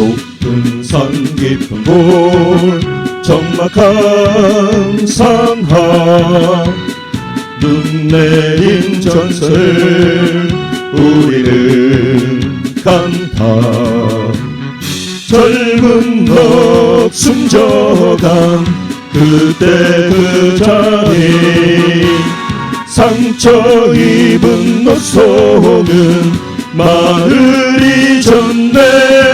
높은 산 깊은 곳 적막한 상하. 눈 내린 전설 우리는 간다 젊은 넋 숨져간 그때 그 자리. 상처 입은 너 속은 마늘이 졌네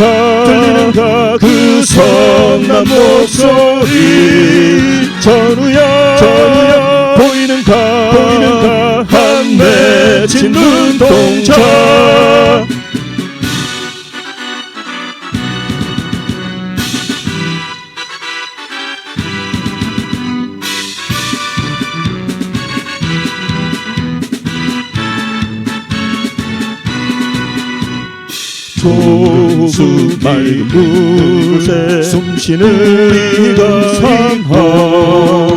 들리는 가그 성난 목소리. 전우야 전우야 보이는 가 보이는 가한 맺힌 눈동자 조수 맑은 곳에 숨쉬는 우리가 상하.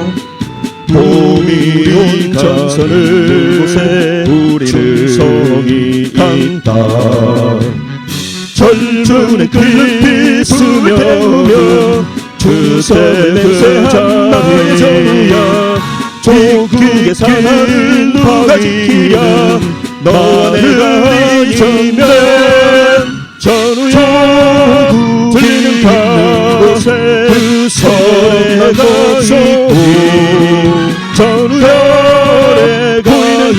봄이 온 전선을 곳에 우리는 성이 간다. 절준의 끝을 스며 주세 맹세한 나의 전우야. 조국의 산하를 누가 지키랴. 내가 있으면 전우야 들리는 곳에 그 서래가 있고 전우야 보이는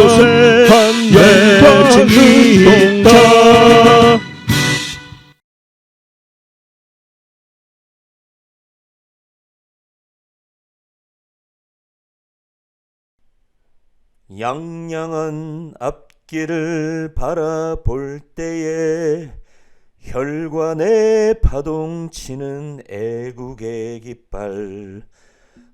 곳에 한 예친 눈동자. 양양한 앞 길을 바라볼 때에 혈관에 파동치는 애국의 깃발.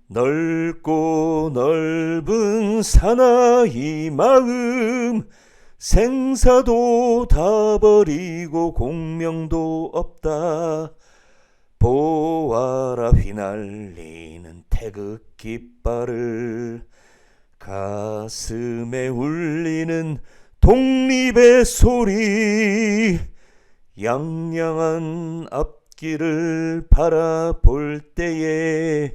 넓고 넓은 사나이 마음 생사도 다 버리고 공명도 없다. 보아라 휘날리는 태극 깃발을 가슴에 울리는 독립의 소리 양양한 앞길을 바라볼 때에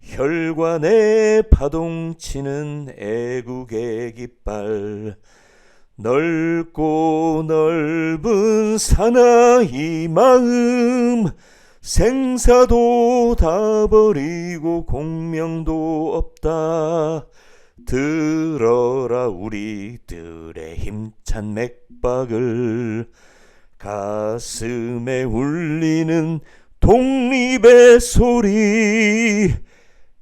혈관에 파동치는 애국의 깃발 넓고 넓은 사나이 마음 생사도 다 버리고 공명도 없다 들어라 우리들의 힘찬 맥박을. 가슴에 울리는 독립의 소리.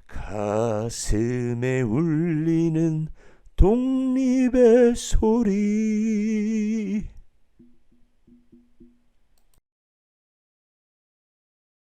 가슴에 울리는 독립의 소리